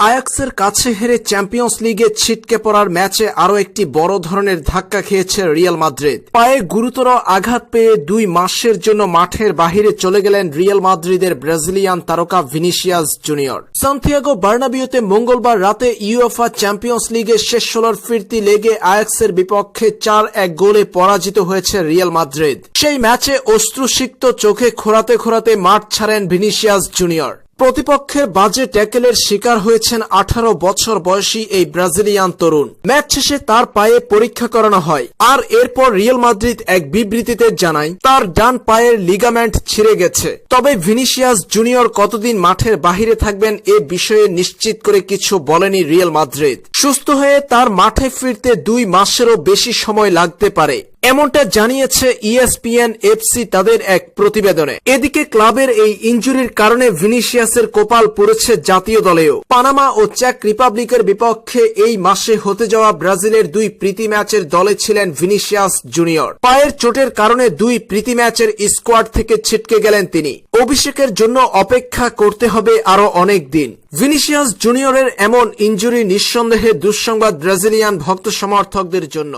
আয়াক্সের কাছে হেরে চ্যাম্পিয়ন্স লিগে ছিটকে পড়ার ম্যাচে আরও একটি বড় ধরনের ধাক্কা খেয়েছে রিয়াল মাদ্রিদ। পায়ে গুরুতর আঘাত পেয়ে দুই মাসের জন্য মাঠের বাহিরে চলে গেলেন রিয়াল মাদ্রিদের ব্রাজিলিয়ান তারকা ভিনিসিয়াস জুনিয়র। সান্তিয়াগো বার্নাবিওতে মঙ্গলবার রাতে ইউএফা চ্যাম্পিয়ন্স লিগে শেষ ষোলোর ফিরতি লেগে আয়াক্সের বিপক্ষে চার এক গোলে পরাজিত হয়েছে রিয়াল মাদ্রিদ। সেই ম্যাচে অশ্রুসিক্ত চোখে খোরাতে খোরাতে মাঠ ছাড়েন ভিনিসিয়াস জুনিয়র। প্রতিপক্ষের বাজে ট্যাকেলের শিকার হয়েছেন আঠারো বছর বয়সী এই ব্রাজিলিয়ান তরুণ। ম্যাচ শেষে তার পায়ে পরীক্ষা করানো হয়। আর এরপর রিয়াল মাদ্রিদ এক বিবৃতিতে জানায়, তার ডান পায়ের লিগামেন্ট ছিঁড়ে গেছে। তবে ভিনিসিয়াস জুনিয়র কতদিন মাঠের বাহিরে থাকবেন এ বিষয়ে নিশ্চিত করে কিছু বলেনি রিয়াল মাদ্রিদ। সুস্থ হয়ে তার মাঠে ফিরতে দুই মাসেরও বেশি সময় লাগতে পারে। এমনটা জানিয়েছে E ইএসপিএন এফসি তাদের এক প্রতিবেদনে। এদিকে ক্লাবের এই ইঞ্জুরির কারণে ভিনিসিয়াসের কোপাল পড়েছে জাতীয় দলেও। পানামা ও চেক রিপাবলিকের বিপক্ষে এই মাসে হতে যাওয়া ব্রাজিলের দুই প্রীতি ম্যাচের দলে ছিলেন ভিনিসিয়াস জুনিয়র। পায়ের চোটের কারণে দুই প্রীতি ম্যাচের স্কোয়াড থেকে ছিটকে গেলেন তিনি। অভিষেকের জন্য অপেক্ষা করতে হবে আরও অনেক দিন। ভিনিসিয়াস জুনিয়রের এমন ইঞ্জুরি নিঃসন্দেহে দুঃসংবাদ ব্রাজিলিয়ান ভক্ত সমর্থকদের জন্য।